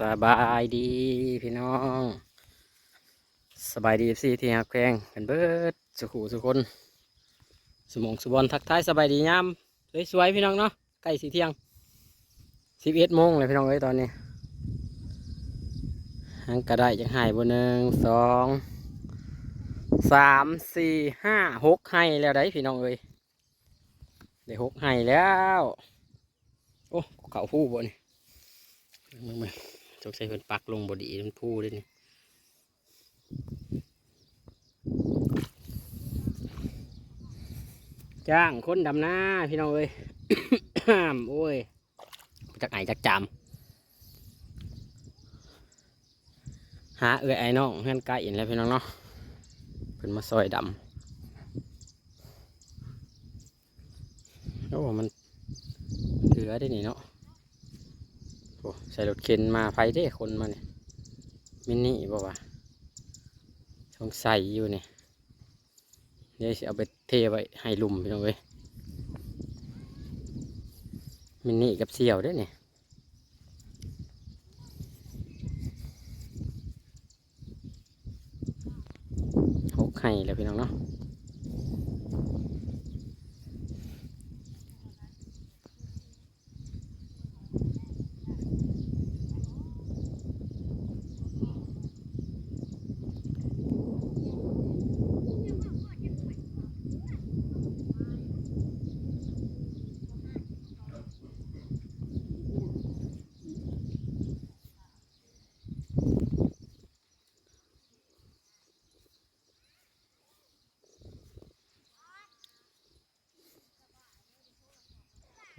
สบายดีพี่น้อง สบายดีสิที่หักแพงกันเบิดสุขุสุคน สมองสุบอลทักทายสบายดียามสวยๆพี่น้องเนาะใกล้สีเที่ยงสิบเอ็ดโมงเลยพี่น้องเอ้ยตอนนี้หังกระได้จังหายบนหนึ่งสองสามสี่ห้าหกให้แล้วได้พี่น้องเอ้ยได้หกให้แล้ว โอ้เขาผู้บ่นี่มึงมึง จกใส่เพิ่นปักลงบดีมันพูด้วยนี่จ้างคนดำหน้าพี่น้องเอ้ย โอ้ยจักไหนจักจามหาเอื้อยไอ้น้องเพื่อนไก่อินแล้วพี่น้องเนาะเพิ่นมาซอยดำโอ้มันเหลือได้นี่เนาะ โอ้ใส่รถเข็นมาไฟเด้คนมาเนี่ยมินิบอกว่าสงสัยอยู่เนี่ยเดี๋ยวสิเอาไปเทไว้ให้ลุมพี่น้องเว้ยมินิกับเสี่ยวด้วยเนี่ยหกไห้แล้วพี่น้องเนาะ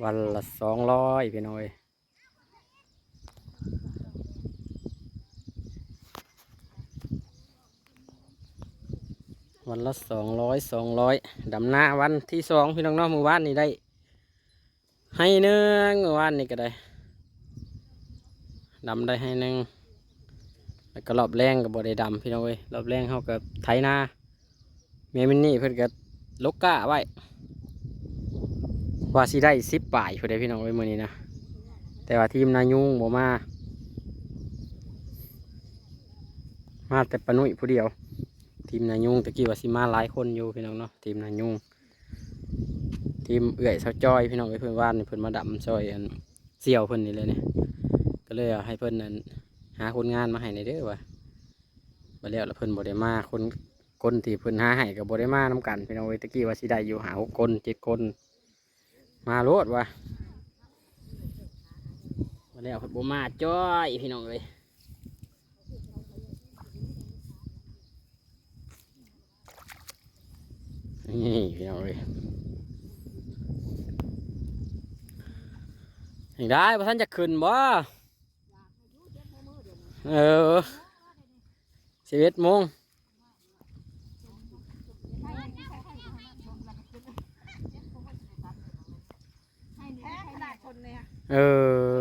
วันละสองร้อยพี่น้อยวันละสองร้อยสองร้อยดำหน้าวันที่สองพี่น้องน้องมือวานนี่ได้ ให้หนึ่งมือวานนี่ก็ได้ดำได้ให้หนึ่งแล้วก็รอบแรงกับบได้ดำพี่น้องเอ้ยรอบแรงเขากับไถนาเมมินนี่เพิ่นก็ลกก้าไว้ ว่าสิได้สิบป่ายพอได้พี่น้องไว้ยมือนี้นะแต่ว่าทีมนายุงบ่มา มาแต่ปนุยผู้เดียว ทีมนายุงตะกี้ว่าสิมาหลายคนอยู่พี่น้องเนาะทีมนายุงทีมเอื่อยเสาจอยพี่น้องไอ้เพื่อนว่านี่เพื่อนมาดำซอยอันเสี่ยวเพื่อนนี่เลยเนี่ยก็เลยเอาให้เพื่อนนั้นหาคนงานมาให้ในเด้อว่ะมาแล้วแล้วเพื่อนบ่ได้มาคนคนที่เพื่อนหาให้กับบ่ได้มาน้กันพี่น้องเอ้ตะกี้ว่าสิได้อยู่หาหกคนเจ็ดคน มาโลดวะมาแล้วครับมาจ้อยพี่น้องเลยนี่พี่น้องเลยยังได้พระท่านจะขึ้นบ่เออสิบเอ็ดโมง เออ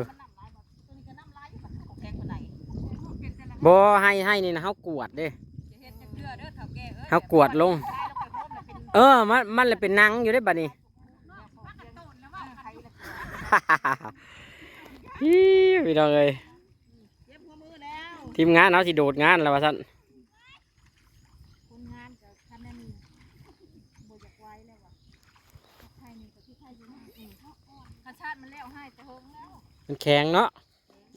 บ่ให้ให้นี่นะเขากวดเด้เขากวดลง เออ มันมันเลยเป็นหนังอยู่ได้บัดนี้ฮิพี่น้องเลยทีมงานเอาสิโดดงานแล้วว่าท่าน คนงานกับคันนั้นนี่บ่อยากไว้แล้วว่ะไทยนี่กับที่ไทยอยู่นี่กระชาติมันแล้วให้แต่เฮิงแล้ว มันแข็งเนาะ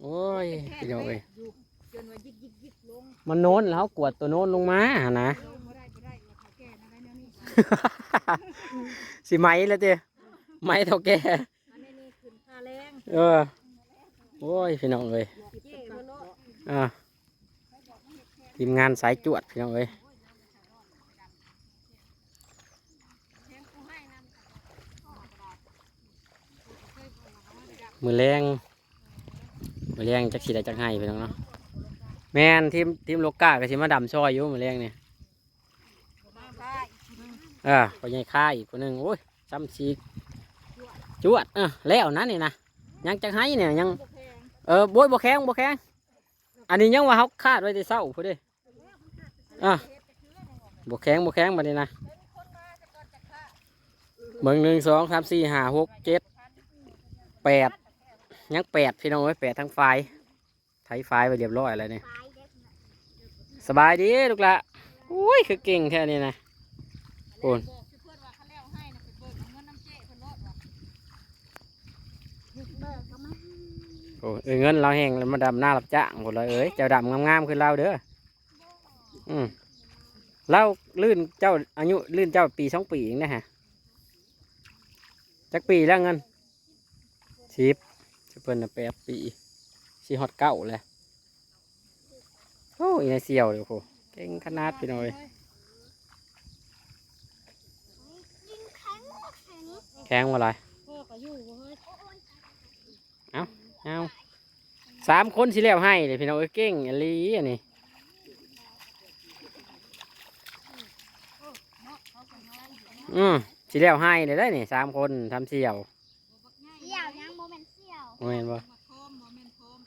โอ้ยพี่น้องเลยอยู่จนว่ายิกยิกยิกลงมันโน้นแล้วกวดตัวโน้นลงมาหานะ ลงบ่ได้บ่ได้ว่าเขาแก่อะไรแนวนี้สิไหมแล้วเจ้ไหมเท่าแกอันนี้นี่ขึ้นค่าแรงเออโอ้ยพี่น้องเลยเจ๊บ่โลดอ่าทีมงานสายจวดพี่น้องเอ้ย แทงกูให้นำ มือแรงมือแรงจักสีได้จักให้พี่น้องเนาะแมนทีมทีมโลกาก็สิมาดำซอยอยู่มือแรงเนี่ยมาได้ใหญ่ค่าอีกคนหนึ่งโอ้ยซ้ำชีกจวดเออแล้วนะนี่นะยังจักให้เนี่ยยังเออโบยบ่แข็งบ่แข็งอันนี้ยังว่าเขาคาดไว้ในเศร้าพอดีอะบ่แข็งบ่แข็งบัดนี้นะเบิ่งหนึ่งสองสามสี่ห้าหกเจ็ดแปด ยังแปดพี่น้องเอ้ยแปดทั้งไฟไถไฟไปเรียบร้อยแล้วเนี่ยสบายดีลูกละอุ้ยคือเก่งแค่นี้นะโอนเขาแล้วให้นะไปเบิกเอาเงินน้ำเจ๊เพิ่นรอดว่ะหยุดเบิกก็มาโอ้ยเงินเราแห้งแล้วมาดำหน้ารับจ้างหมดเลยเอ้ยเจ้าดำงามๆคือเราเด้ออืมเราลื่นเจ้าอายุลื่นเจ้าปีสองปีเองนะฮะจักปีแล้วเงินสิบ เพิ่นน่ะแปดปีสีฮอดเก้าเลยโอ้ยนายเสี่ยวเลยโหเก่งขนาดพี่น้อยแข็งแข็งแข็งว่าไรพ่อก็อยู่บ่เฮ้ยเอาสามคนสิแล้วให้เลยพี่น้องเอ้ยเก่งอลีอันนี้เนาะเขาก็น้อยอยู่เนาะอืมสิแล้วให้เลยได้นี่สามคนทำเสี่ยว บักง่าย เสี่ยวยังโมเมนเสี่ยวโมเมนบ่มาโทมบ่แม่นโทม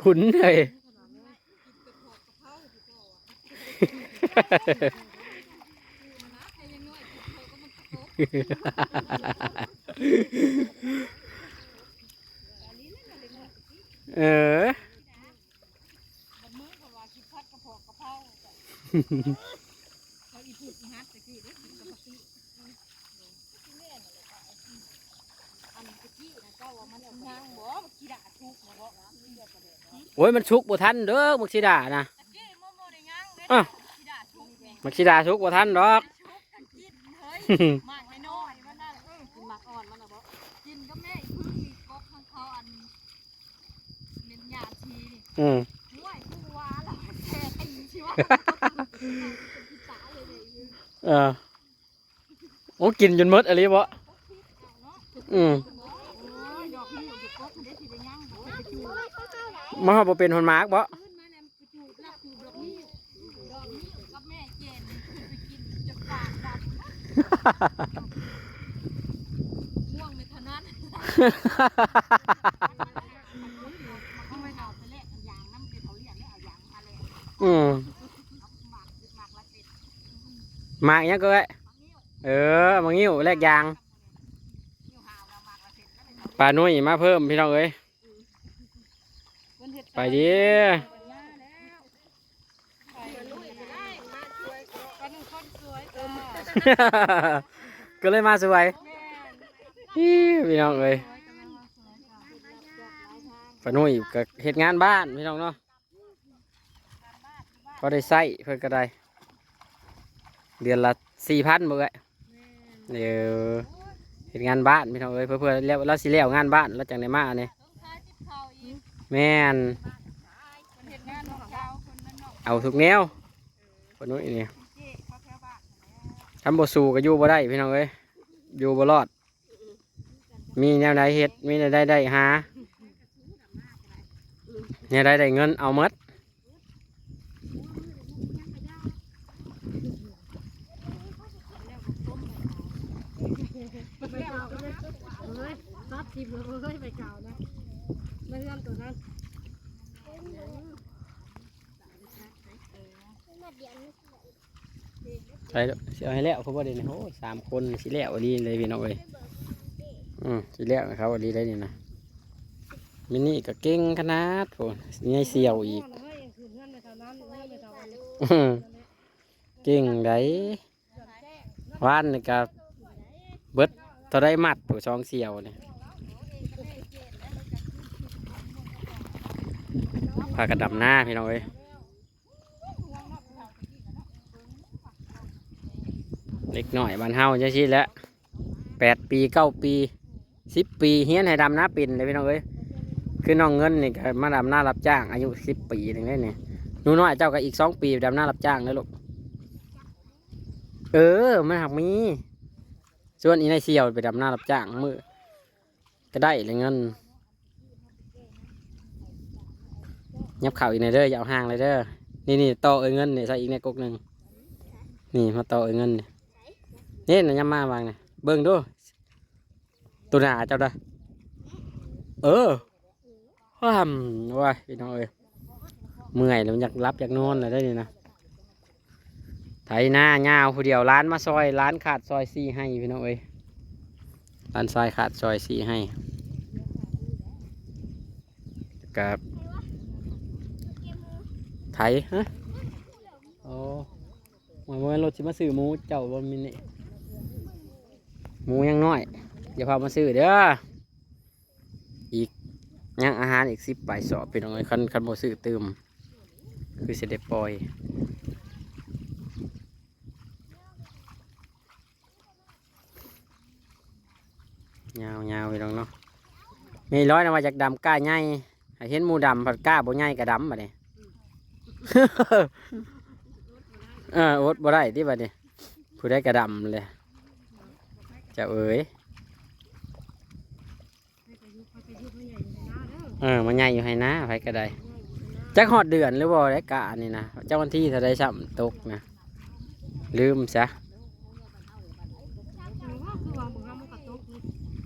ขุนเลยเพาะกระเพราอยู่ก็ว่ะนะใครยังน้อ โอ้ยมันชุกบ่ทันเด้อมักสิดานะตะกี้มันบ่ได้ย่างเด้อะขี้ด่าทุกข์แม่มักสิดาชุกบ่ทันดอกชุกกันกินเฮ้ยหมากน้อยๆมันนั่นเออกินหมากอ่อนมันน่ะบ่กินก็แม่อีพึ่งมีกบข้างเขาอันเม็นหยาทีนี่อืมห่วยผู้ว่าล่ะแค่ตีชิวะเป็นพิษาเลยเลยยืนเออโอ้กินจนหมดอะไรบ่เอาเนาะอืม มาฮอดบ่เป็นหนหมากบ่ขึ้นมาเนี่ยไปจูลากจูดอกนี้ดอกนี้กับแม่เจนขึ้นไปกินจนปากดำนะม่วงในเท่านั้นมันไม่เอาไปแลกยางน้ำเป็นเขาเรียกแล้วเอายางมาแลกอืมเอาหมากหมากละเจ็ดหมากยังก็ไว้เออมางิ้วแลกยางนิ้วหาวเราหมากละเจ็ดแล้วเป็นปลานุ่ยมาเพิ่มพี่น้องเอ้ย ไปดิมาแล้วไปลุยไปได้มาช่วยกันหนึ่งคนสวยจ้าก็เลยมาสวยแม่อิ๊วพี่น้องเอ้ยสวยกำลังมาสวยจ้ารับจบหลายทางปลานุ่ยก็เฮ็ดงานบ้านพี่น้องเนาะพอได้ใส่เพิ่นก็ได้ เดือนละสี่พันบ่เอ้ยเดี๋ยวเฮ็ดงานบ้านพี่น้องเอ้ยเพื่อเพื่อแล้วเราสิแล้วงานบ้านแล้วจังได้มาเนี่ย แม่นเอานเอาทุกแนวปลานุ่ยนี่เจ๊เขาแถวบ้นนั่นแหละทำบสูก็อยู่บ่ได้พี่น้องเอ้ยอยู่บ่รอด มีแนวใดเฮ็ดมีแนวใดได้หาแนวใดได้เงินเอาหมดไปเก่าเลยเฮ้ยตัดทิพย์เลยเฮ้ยไปเก่านะไม่เลื่อนตัวนั้น มาเดี๋ยวนี้ใช่แล้วสิเอาให้แล้วเขาบ่ได้นี่โอ้สามคนสิแล้วอันนี้เลยพี่น้องเอ้ยอืมสิแล้วให้เขาอันนี้ได้นี่นะมินี่ก็เก่งขนาดโอ้ยนี่เสียวอีกเฮ้ยคืนเงื่งไปเท่านก่งได้วานนี่ก็เบิดเท่าได้มัดผู้ชองเสียวเนี่ย พากันดำหน้าพี่น้องเอ้ยเล็กหน่อยบ้านเฮาจะชิแล้วแปดปีเก้าปีสิบปีเฮียนให้ดำหน้าปิ่นเลยพี่น้องเอ้ยคือน้องเงินนี่มาดำหน้ารับจ้าง อายุสิบปีนึงได้เนี่ยนูน้อยเจ้าก็อีกสองปีดำหน้ารับจ้างนะลูกเออมันหักมีส่วนอีนายเสี่ยวไปดำหน้ารับจ้างมือก็ได้เลยเงิน ยับเข่าอีกในเด้ออย่าเอาห่างเลยเด้อนี่นี่ต่อเอ้ยเงินเนี่ยใส่อีกในกกหนึ่งนี่มาต่อเอ้ยเงินเนี่ยนี่นะยับมาวางเนี่ยเบิ่งดูตัวหนาเจ้าเด้เออว้ามว้ายพี่น้องเอ้ยเมื่อยแล้วอยากรับอยากนอนเลยได้นี่นะไถหน้ายาผู้เดียวร้านมาซอยร้านขาดซอยซี่ให้พี่น้องเอ้ยร้านซอยขาดซอยซี่ให้กับ ไทฮะโอ้มาเมื่อรถสิมาซื้อหมูเจ้าบนมินิหมูยังน้อยเดี๋ยวพามาซื้อเด้ออีกยังอาหารอีกสิบใบสอบเป็นองไงคันคันโมซื้อเติมคือเสด็จปล่อยยาวยาวไปลองเนาะมีร้อยนะมาจากดำก้าใหญ่เห็นมูดำผัดก้าบ่ใหญ่กระดำบัดนี้ เอออดบ่ได้ที่บัดนี้ผู้ได้กระดำเลยจ้าเอ๋ยเออมันใหญ่อยู่ให้นะไผก็ได้จักฮอดเดือนหรือบ่ได้กะนี่นะเจ้าวันที่เท่าใดซ้ำตกนะลืมซะ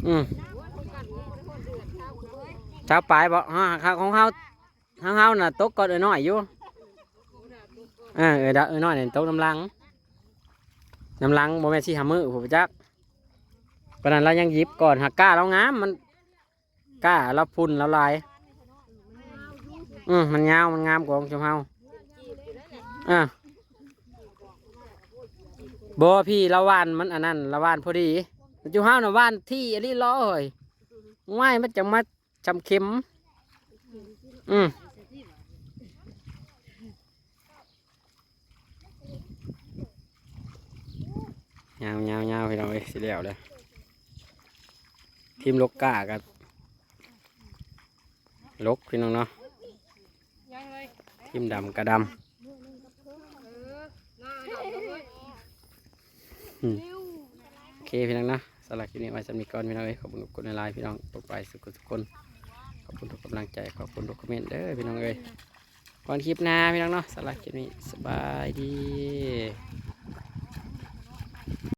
อืมเช้าปลายบ่ฮะข้าของเฮาเฮาเฮาน่ะตกก่อนเอ้อน้อยอยู่ ออเออดะเออน้อยเนี่ยโตกน้ำลังน้ำลังบ่แม่นสิหามือผู้จักปนนั้นเรายังยิบก่อนหักก้าเรางามมันก้าเราพุ่นเราลายอืมมันยาวมันงามกว่าของชมเฮาอะบ่พี่ละวานมันอันนั้นละวานพอดีจุเฮาน่ะวานที่อันนี้ล้อเฮ้ยง่ายมันจะมาจำเข็ม อืม ยาวยาวยาวพี่น้องเอ้ยสิแล้วเลยทีมลกกากับลกพี่น้องเนาะทีมดำกระดำโอเคพี่น้องนะสำหรับคลิปนี้ไว้สำหรับก่อนพี่น้องเอ้ยขอบคุณทุกคนในไลน์พี่น้องตกไปสุขทุกคนขอบคุณทุกกำลังใจขอบคุณทุกคอมเมนต์เด้อพี่น้องเอ้ยก่อนคลิปหน้าพี่น้องเนาะสำหรับคลิปนี้สบายดี